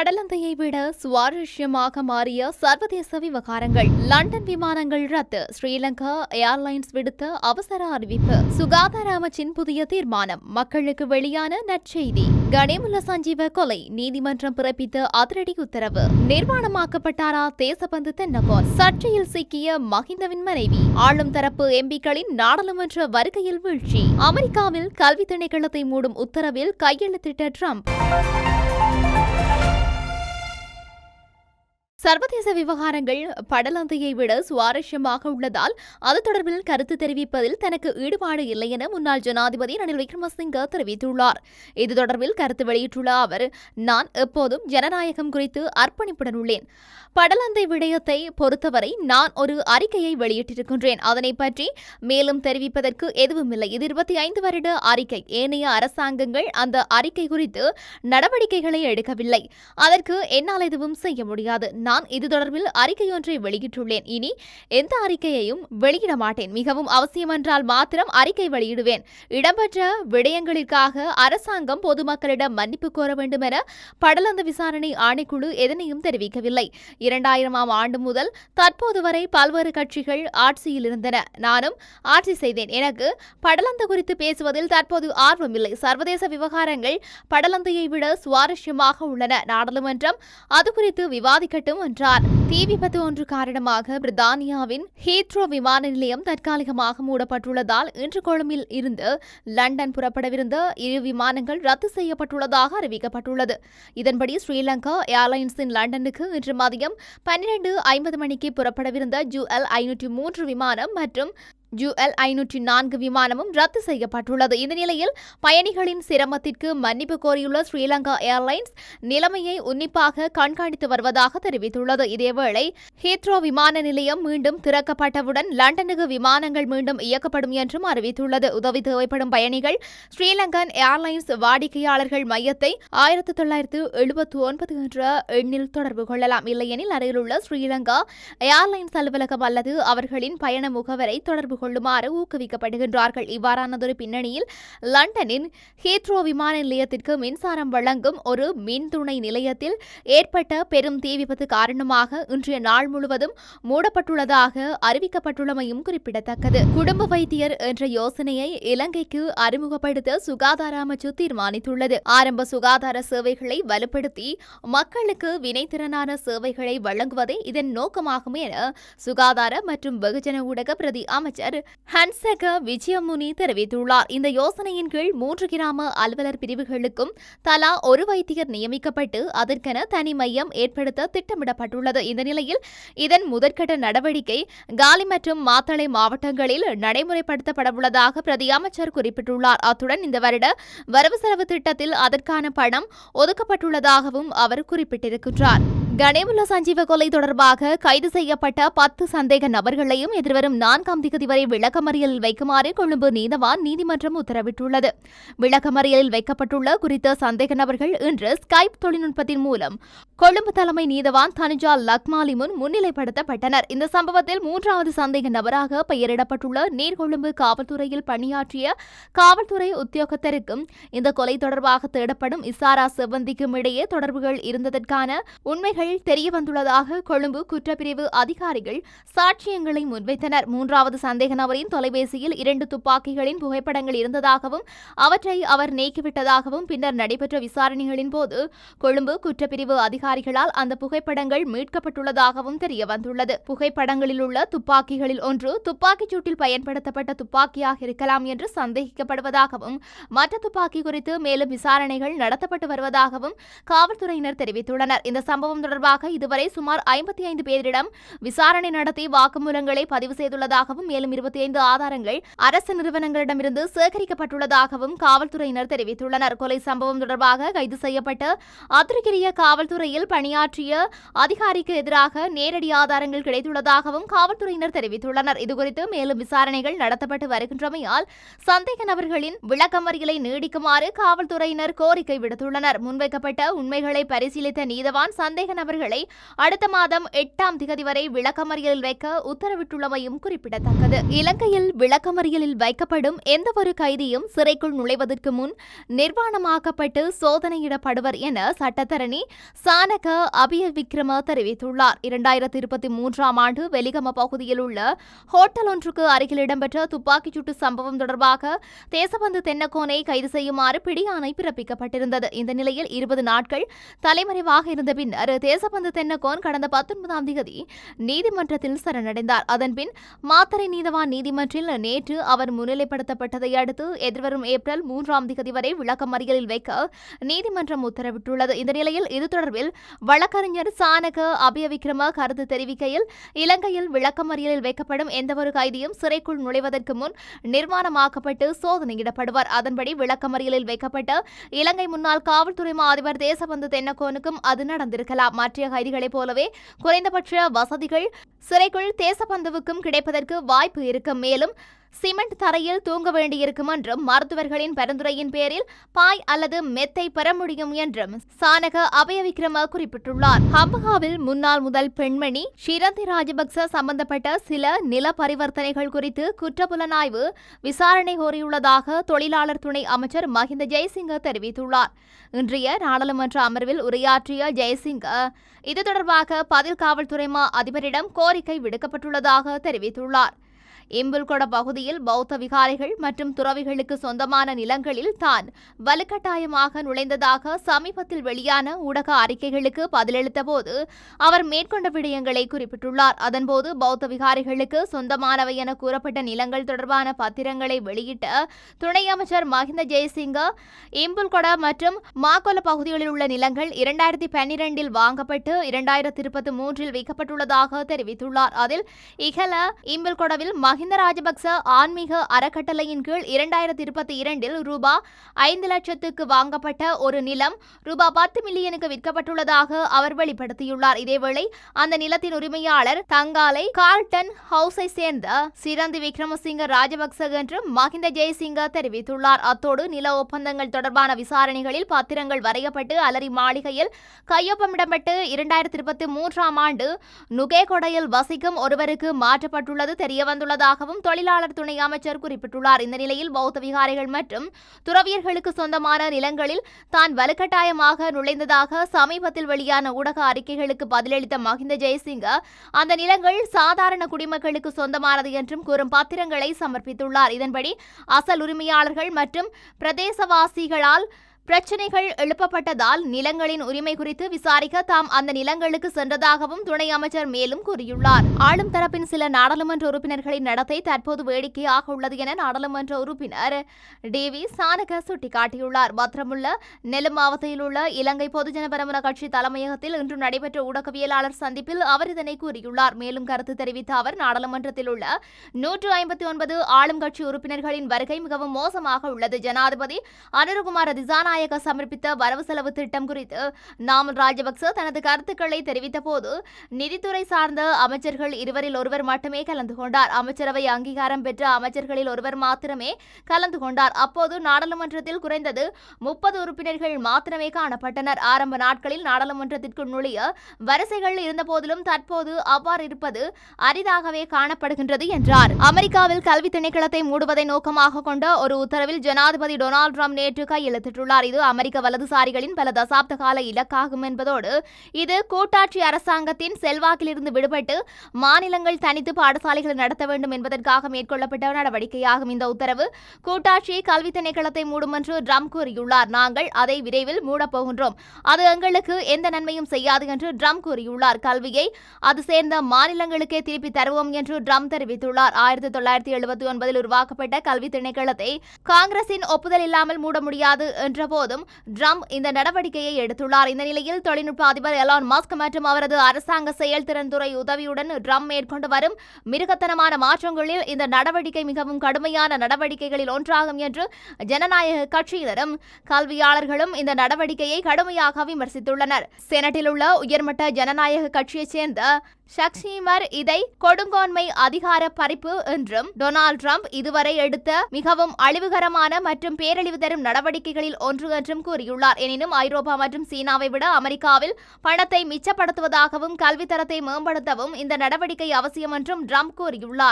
படலந்தையை விட சுவாரஸ்யமாக மாறிய சர்வதேச விவகாரங்கள். லண்டன் விமானங்கள் ரத்து. ஸ்ரீலங்கா ஏர்லைன்ஸ் விடுத்த அவசர அறிவிப்பு. சுகாதார அமைச்சின் புதிய தீர்மானம். மக்களுக்கு வெளியான நற்செய்தி. கணேமுல்ல சஞ்சீவ கொலை. நீதிமன்றம் பிறப்பித்த அதிரடி உத்தரவு. நிர்மாணமாக்கப்பட்டாரா தேசபந்து தென்னகோன். சர்ச்சையில் சிக்கிய மஹிந்தவின் மனைவி. ஆளும் தரப்பு எம்பிக்களின் நாடாளுமன்ற வருகையில் வீழ்ச்சி. அமெரிக்காவில் கல்வி திணைக்களத்தை மூடும் உத்தரவில் கையெழுத்திட்ட ட்ரம்ப். சர்வதேச விவகாரங்கள் படலந்தையை விட சுவாரஸ்யமாக உள்ளதால் அது தொடர்பில் கருத்து தெரிவிப்பதில் தனக்கு ஈடுபாடு இல்லை என முன்னாள் ஜனாதிபதி ரணில் விக்ரமசிங்க தெரிவித்துள்ளார். இது தொடர்பில் கருத்து வெளியிட்டுள்ள அவர் நான் எப்போதும் ஜனநாயகம் குறித்து அர்ப்பணிப்புடன் உள்ளேன். படலந்தை விடயத்தை பொறுத்தவரை நான் ஒரு அறிக்கையை வெளியிட்டிருக்கின்றேன். அதனை பற்றி மேலும் தெரிவிப்பதற்கு எதுவுமில்லை. இது இருபத்தி ஐந்து வருட அறிக்கை. ஏனைய அரசாங்கங்கள் அந்த அறிக்கை குறித்து நடவடிக்கைகளை எடுக்கவில்லை. அதற்கு என்னால் எதுவும் செய்ய முடியாது. நான் இது தொடர்பில் அறிக்கையொன்றை வெளியிட்டுள்ளேன். இனி எந்த அறிக்கையையும் வெளியிட மாட்டேன். மிகவும் அவசியமென்றால் மாத்திரம் அறிக்கை வெளியிடுவேன். இடம்பெற்ற விடயங்களிற்காக அரசாங்கம் பொதுமக்களிடம் மன்னிப்பு கோர வேண்டும் என படலந்த விசாரணை ஆணைக்குழு எதனையும் தெரிவிக்கவில்லை. இரண்டாயிரமாம் ஆண்டு முதல் தற்போது வரை பல்வேறு கட்சிகள் ஆட்சியில் இருந்தன. நானும் ஆட்சி செய்தேன். எனக்கு படலந்த குறித்து பேசுவதில் தற்போது ஆர்வமில்லை சர்வதேச விவகாரங்கள் படலந்தையை விட சுவாரஸ்யமாக உள்ளன. நாடாளுமன்றம் அது குறித்து விவாதிக்கட்டும் என்றார். தீ விபத்து ஒன்று காரணமாக பிரித்தானியாவின் ஹீத்ரோ விமான நிலையம் தற்காலிகமாக மூடப்பட்டுள்ளதால் இன்று கொழும்பில் இருந்து லண்டன் புறப்படவிருந்த இரு விமானங்கள் ரத்து செய்யப்பட்டுள்ளதாக அறிவிக்கப்பட்டுள்ளது. இதன்படி ஸ்ரீலங்கா ஏர்லைன்ஸின் லண்டனுக்கு இன்று மதியம் பன்னிரண்டு ஐம்பது மணிக்கு புறப்படவிருந்த ஜூஎல் ஐநூற்றி மூன்று விமானம் மற்றும் ஜூஎல் ஐநூற்றி நான்கு விமானமும் ரத்து செய்யப்பட்டுள்ளது. இந்த நிலையில் பயணிகளின் சிரமத்திற்கு மன்னிப்பு கோரியுள்ள ஸ்ரீலங்கா ஏர்லைன்ஸ் நிலைமையை உன்னிப்பாக கண்காணித்து வருவதாக தெரிவித்துள்ளது. இதேவேளை ஹீத்ரோ விமான நிலையம் மீண்டும் திறக்கப்பட்டவுடன் லண்டனுக்கு விமானங்கள் மீண்டும் இயக்கப்படும் என்றும் அறிவித்துள்ளது. உதவி தேவைப்படும் பயணிகள் ஸ்ரீலங்கன் ஏர்லைன்ஸ் வாடிக்கையாளர்கள் மையத்தை ஆயிரத்தி தொள்ளாயிரத்து எழுபத்தி ஒன்பது என்ற எண்ணில் தொடர்பு கொள்ளலாம். இல்லையெனில் அருகிலுள்ள ஸ்ரீலங்கா ஏர்லைன்ஸ் அலுவலகம் அல்லது அவர்களின் பயண முகவரை தொடர்பு கொள்ளுமாறு ஊக்குவிக்கப்படுகின்றார்கள். இவ்வாறானதொரு பின்னணியில் லண்டனின் ஹீத்ரோ விமான நிலையத்திற்கு மின்சாரம் வழங்கும் ஒரு மின் துணை நிலையத்தில் ஏற்பட்ட பெரும் தீ விபத்து காரணமாக இன்றைய நாள் முழுவதும் மூடப்பட்டுள்ளதாக அறிவிக்கப்பட்டுள்ளமையும் குறிப்பிடத்தக்கது. குடும்ப வைத்தியர் என்ற யோசனையை இலங்கைக்கு அறிமுகப்படுத்த சுகாதார அமைச்சு தீர்மானித்துள்ளது. ஆரம்ப சுகாதார சேவைகளை வலுப்படுத்தி மக்களுக்கு வினைத்திறனான சேவைகளை வழங்குவதே இதன் நோக்கமாகும் என சுகாதார மற்றும் வெகுஜன ஊடக பிரதி அமைச்சர் ஹன்சக விஜயமுனி தெரிவித்துள்ளார். இந்த யோசனையின் கீழ் மூன்று கிராம அலுவலர் பிரிவுகளுக்கும் தலா ஒரு வைத்தியர் நியமிக்கப்பட்டு அதற்கென தனி மையம் ஏற்படுத்த திட்டமிடப்பட்டுள்ளது. இந்த நிலையில் இதன் முதற்கட்ட நடவடிக்கை காலி மற்றும் மாத்தளை மாவட்டங்களில் நடைமுறைப்படுத்தப்படவுள்ளதாக பிரதி அமைச்சர் குறிப்பிட்டுள்ளார். அத்துடன் இந்த வருட வரவு செலவு திட்டத்தில் அதற்கான பணம் ஒதுக்கப்பட்டுள்ளதாகவும் அவர் குறிப்பிட்டிருக்கின்றார். கணேமுல்ல சஞ்சீவ கொலை தொடர்பாக கைது செய்யப்பட்ட பத்து சந்தேக நபர்களையும் எதிர்வரும் நான்காம் திகதி வரை விளக்கமறியலில் வைக்குமாறு கொழும்பு நீதவான் நீதிமன்றம் உத்தரவிட்டுள்ளது. விளக்கமறியலில் வைக்கப்பட்டுள்ள குறித்த சந்தேக நபர்கள் இன்று ஸ்கைப் தொழில்நுட்பத்தின் மூலம் கொழும்பு தலைமை நீதவான் தனுஜா லக்மாலி முன் முன்னிலைப்படுத்தப்பட்டனர். இந்த சம்பவத்தில் மூன்றாவது சந்தேக நபராக பெயரிடப்பட்டுள்ள நீர்கொழும்பு காவல்துறையில் பணியாற்றிய காவல்துறை உத்தியோகத்தருக்கும் இந்த கொலை தொடர்பாக தேடப்படும் இசாரா செவ்வந்திக்கும் இடையே தொடர்புகள் இருந்ததற்கான உண்மைகள் விவரங்கள் தெரியவந்துள்ளதாக கொழும்பு குற்றப்பிரிவு அதிகாரிகள் சாட்சியங்களை முன்வைத்தனர். மூன்றாவது சந்தேக நபரின் தொலைபேசியில் இரண்டு துப்பாக்கிகளின் புகைப்படங்கள் இருந்ததாகவும் அவற்றை அவர் நீக்கிவிட்டதாகவும் பின்னர் நடைபெற்ற விசாரணைகளின் போது கொழும்பு குற்றப்பிரிவு அதிகாரிகளால் அந்த புகைப்படங்கள் மீட்கப்பட்டுள்ளதாகவும் தெரிய வந்துள்ளது புகைப்படங்களில் உள்ள துப்பாக்கிகளில் ஒன்று துப்பாக்கிச் சூட்டில் பயன்படுத்தப்பட்ட துப்பாக்கியாக இருக்கலாம் என்று சந்தேகிக்கப்படுவதாகவும் மற்ற துப்பாக்கி குறித்து மேலும் விசாரணைகள் நடத்தப்பட்டு வருவதாகவும் காவல்துறையினர் தெரிவித்துள்ளனர். இந்த சம்பவம் தொடர்பாக இதுவரை சுமார் ஐம்பத்தி ஐந்து பேரிடம் விசாரணை நடத்தி வாக்குமூலங்களை பதிவு செய்துள்ளதாகவும் மேலும் இருபத்தி ஐந்து ஆதாரங்கள் அரசு நிறுவனங்களிடமிருந்து சேகரிக்கப்பட்டுள்ளதாகவும் காவல்துறையினர் தெரிவித்துள்ளனர். கொலை சம்பவம் தொடர்பாக கைது செய்யப்பட்ட அதிருக்கிரிய காவல்துறையில் பணியாற்றிய அதிகாரிக்கு எதிராக நேரடி ஆதாரங்கள் கிடைத்துள்ளதாகவும் காவல்துறையினர் தெரிவித்துள்ளனர். இதுகுறித்து மேலும் விசாரணைகள் நடத்தப்பட்டு வருகின்றமையால் சந்தேக நபர்களின் விளக்கமறியலை நீடிக்குமாறு காவல்துறையினர் கோரிக்கை விடுத்துள்ளனர். முன்வைக்கப்பட்ட உண்மைகளை பரிசீலித்த நீதவான் சந்தேக நபர்களை அடுத்த மாதம் எட்டாம் திகதி வரை விளக்கமறியலில் வைக்க உத்தரவிட்டுள்ளமையும் குறிப்பிடத்தக்கது. இலங்கையில் விளக்கமறியலில் வைக்கப்படும் எந்தவொரு கைதியும் சிறைக்குள் நுழைவதற்கு முன் நிர்வாணமாக்கப்பட்டு சோதனையிடப்படுவர் என சட்டத்தரணி சானக அபிய விக்ரம தெரிவித்துள்ளார். இரண்டாயிரத்தி இருபத்தி மூன்றாம் ஆண்டு வெலிகம பகுதியில் உள்ள ஹோட்டல் ஒன்றுக்கு அருகில் இடம்பெற்ற துப்பாக்கிச் சூட்டு சம்பவம் தொடர்பாக தேசபந்து தென்னக்கோனை கைது செய்யுமாறு பிடியாணை பிறப்பிக்கப்பட்டிருந்தது. இந்த நிலையில் இருபது நாட்கள் தலைமறைவாக இருந்த பின்னர் தேசபந்து தென்னக்கோன் கடந்த பத்தொன்பதாம் தேதி நீதிமன்றத்தில் சரணடைந்தார். அதன்பின் மாத்தறை நீதவான் நீதிமன்றில் நேற்று அவர் முன்னிலைப்படுத்தப்பட்டதை அடுத்து எதிர்வரும் ஏப்ரல் மூன்றாம் தேதி வரை விளக்கமறியலில் வைக்க நீதிமன்றம் உத்தரவிட்டுள்ளது. இந்த நிலையில் இது தொடர்பில் வழக்கறிஞர் சானக அபயவிக்ரம கருத்து தெரிவிக்கையில் இலங்கையில் விளக்கமறியலில் வைக்கப்படும் எந்தவொரு கைதியும் சிறைக்குள் நுழைவதற்கு முன் நிர்மாணமாக்கப்பட்டு சோதனையிடப்படுவார். அதன்படி விளக்கமறியலில் வைக்கப்பட்ட இலங்கை முன்னாள் காவல்துறை மா அதிபர் தேசபந்து தென்னக்கோனுக்கும் அது நடந்திருக்கலாம். மற்ற கைதிகளைப் போலவே குறைந்தபட்ச வசதிகள் சிறைக்குள் தேசபந்துவுக்கும் கிடைப்பதற்கு வாய்ப்பு இருக்கும். மேலும் சிமெண்ட் தரையில் தூங்க வேண்டியிருக்கும் என்றும் மருத்துவர்களின் பரிந்துரையின் பேரில் பாய் அல்லது மெத்தை பெற முடியும் என்றும் சானக அபயவிக்ரம குறிப்பிட்டுள்ளார். ஹம்பகாவில் முன்னாள் முதல் பெண்மணி ஷிரந்தி ராஜபக்ச சம்பந்தப்பட்ட சில நில பரிவர்த்தனைகள் குறித்து குற்றப்புலனாய்வு விசாரணை கோரியுள்ளதாக தொழிலாளர் துணை அமைச்சர் மஹிந்த ஜெய்சிங்க தெரிவித்துள்ளார். இன்றைய நாடாளுமன்ற அமர்வில் உரையாற்றிய ஜெய்சிங்க இது தொடர்பாக பதில் காவல்துறை மா அதிபரிடம் கோரிக்கை விடுக்கப்பட்டுள்ளதாக தெரிவித்துள்ளார். இம்புல்கொட பகுதியில் பௌத்த விகாரிகள் மற்றும் துறவிகளுக்கு சொந்தமான நிலங்களில் தான் வலுக்கட்டாயமாக நுழைந்ததாக சமீபத்தில் வெளியான ஊடக அறிக்கைகளுக்கு பதிலளித்த போது அவர் மேற்கொண்ட விடயங்களை குறிப்பிட்டுள்ளார். அதன்போது பௌத்த விகாரிகளுக்கு சொந்தமானவை என கூறப்பட்ட நிலங்கள் தொடர்பான பத்திரங்களை வெளியிட்ட துணை அமைச்சர் மஹிந்த ஜெயசிங்க இம்புல்கொட மற்றும் மாக்கொல பகுதிகளில் உள்ள நிலங்கள் இரண்டாயிரத்தி பன்னிரண்டில் வாங்கப்பட்டு இரண்டாயிரத்தி இருபத்தி மூன்றில் விற்கப்பட்டுள்ளதாக தெரிவித்துள்ளார். அதில் இகல இம்புல்கொடவில் மஹிந்த ராஜபக்ச ஆன்மீக அறக்கட்டளையின் கீழ் இரண்டாயிரத்தி இருபத்தி இரண்டில் ரூபா ஐந்து லட்சத்துக்கு வாங்கப்பட்ட ஒரு நிலம் ரூபா பத்து மில்லியனுக்கு விற்கப்பட்டுள்ளதாக அவர் வெளிப்படுத்தியுள்ளார். இதேவேளை அந்த நிலத்தின் உரிமையாளர் தங்காலை கார்டன் ஹவுஸை சேர்ந்த சிரந்தி விக்ரமசிங்க ராஜபக்ச என்று மஹிந்த ஜெயசிங்க தெரிவித்துள்ளார். அத்தோடு நில ஒப்பந்தங்கள் தொடர்பான விசாரணைகளில் பத்திரங்கள் வரையப்பட்டு அலரி மாளிகையில் கையொப்பமிடப்பட்டு இரண்டாயிரத்தி இருபத்தி மூன்றாம் ஆண்டு நுகேகொடையில் வசிக்கும் ஒருவருக்கு மாற்றப்பட்டுள்ளது உள்ளதாகவும் தொழிலாளர் துணை அமைச்சர் குறிப்பிட்டுள்ளார். இந்த நிலையில் பௌத்த விகாரிகள் மற்றும் துறவியர்களுக்கு சொந்தமான நிலங்களில் தான் வலுக்கட்டாயமாக நுழைந்ததாக சமீபத்தில் வெளியான ஊடக அறிக்கைகளுக்கு பதிலளித்த மஹிந்த ஜெயசிங்க அந்த நிலங்கள் சாதாரண குடிமக்களுக்கு சொந்தமானது என்றும் கூறும் பத்திரங்களை சமர்ப்பித்துள்ளார். இதன்படி அசல் உரிமையாளர்கள் மற்றும் பிரதேசவாசிகளால் பிரச்சினைகள் எழுப்பப்பட்டதால் நிலங்களின் உரிமை குறித்து விசாரிக்க தாம் அந்த நிலங்களுக்கு சென்றதாகவும் துணை அமைச்சர் மேலும் கூறியுள்ளார். ஆளும் தரப்பின் சில நாடாளுமன்ற உறுப்பினர்களின் நடத்தை தற்போது வேடிக்கையாக உள்ளது என நாடாளுமன்ற உறுப்பினர் டிவி சானக சுட்டிக்காட்டியுள்ளார். பத்திரமுள்ள நெல்லும் மாவட்டத்தில் உள்ள இலங்கை பொதுஜன பெரமுன கட்சி தலைமையகத்தில் இன்று நடைபெற்ற ஊடகவியலாளர் சந்திப்பில் அவர் இதனை கூறியுள்ளார். மேலும் கருத்து தெரிவித்த அவர் நாடாளுமன்றத்தில் உள்ள நூற்று ஐம்பத்தி ஒன்பது ஆளும் கட்சி உறுப்பினர்களின் வருகை மிகவும் மோசமாக உள்ளது. ஜனாதிபதி அனுருகுமார் திசாநாயக சமர்ப்பித்த வரவு செலவு திட்டம் குறித்து நாமல் ராஜபக்ச தனது கருத்துக்களை தெரிவித்த போது நிதித்துறை சார்ந்த அமைச்சர்கள் இருவரில் ஒருவர் மட்டுமே கலந்து கொண்டார். அமைச்சரவை அங்கீகாரம் பெற்ற அமைச்சர்களில் ஒருவர் மாத்திரமே கலந்து கொண்டார். அப்போது நாடாளுமன்றத்தில் குறைந்தது முப்பது உறுப்பினர்கள் மாத்திரமே காணப்பட்டனர். ஆரம்ப நாட்களில் நாடாளுமன்றத்திற்குள் நுழைய வரிசைகள் இருந்தபோதிலும் தற்போது அவ்வாறு இருப்பது அரிதாகவே காணப்படுகின்றது என்றார். அமெரிக்காவில் கல்வி திணைக்களத்தை மூடுவதை நோக்கமாக கொண்ட ஒரு உத்தரவில் ஜனாதிபதி டொனால்டு ட்ரம்ப் நேற்று கையெழுத்திட்டுள்ளார். செய்து அமெரிக்க வலதுசாரிகளின் பல தசாப்த கால இலக்காகும் என்பதோடு இது கூட்டாட்சி அரசாங்கத்தின் செல்வாக்கிலிருந்து விடுபட்டு மாநிலங்கள் தனித்து பாடசாலைகளை நடத்த வேண்டும் என்பதற்காக மேற்கொள்ளப்பட்ட நடவடிக்கையாகும் இந்த உத்தரவு. கூட்டாட்சி கல்வி திணைக்களத்தை மூடும் என்று ட்ரம்ப் கூறியுள்ளார். நாங்கள் அதை விரைவில் மூடப்போகின்றோம் அது எங்களுக்கு எந்த நன்மையும் செய்யாது என்று ட்ரம்ப் கூறியுள்ளார். கல்வியை அது சேர்ந்த மாநிலங்களுக்கே திருப்பி தருவோம் என்று ட்ரம்ப் தெரிவித்துள்ளார். ஆயிரத்தி தொள்ளாயிரத்தி எழுபத்தி ஒன்பதில் உருவாக்கப்பட்ட கல்வி திணைக்களத்தை காங்கிரசின் ஒப்புதல் இல்லாமல் மூட முடியாது என்ற போதும் ட்ரம்ப் இந்த நடவடிக்கையை எடுத்துள்ளார். இந்த நிலையில் தொழில்நுட்ப அதிபர் எலான் மாஸ்க் மற்றும் அவரது அரசாங்க செயல்திறன் துறை உதவியுடன் ட்ரம்ப் மேற்கொண்டு வரும் மிருகத்தனமான மாற்றங்களில் இந்த நடவடிக்கை மிகவும் கடுமையான நடவடிக்கைகளில் ஒன்றாகும் என்று ஜனநாயக கட்சியினரும் கல்வியாளர்களும் இந்த நடவடிக்கையை கடுமையாக விமர்சித்துள்ளனர். செனட்டில் உள்ள உயர்மட்ட ஜனநாயக கட்சியைச் சேர்ந்த ஷக்ஷீமர் இதை கொடுங்கோன்மை அதிகார பறிப்பு என்றும் டொனால்ட் ட்ரம்ப் இதுவரை எடுத்த மிகவும் அழிவுகரமான மற்றும் பேரழிவு தரும் நடவடிக்கைகளில் ஒன்று என்றும் கூறியுள்ளார். எனினும் ஐரோப்பா மற்றும் சீனாவை விட அமெரிக்காவில் பணத்தை மிச்சப்படுத்துவதாகவும் கல்வித்தரத்தை மேம்படுத்தவும் இந்த நடவடிக்கை அவசியம் என்றும் ட்ரம்ப் கூறியுள்ளார்.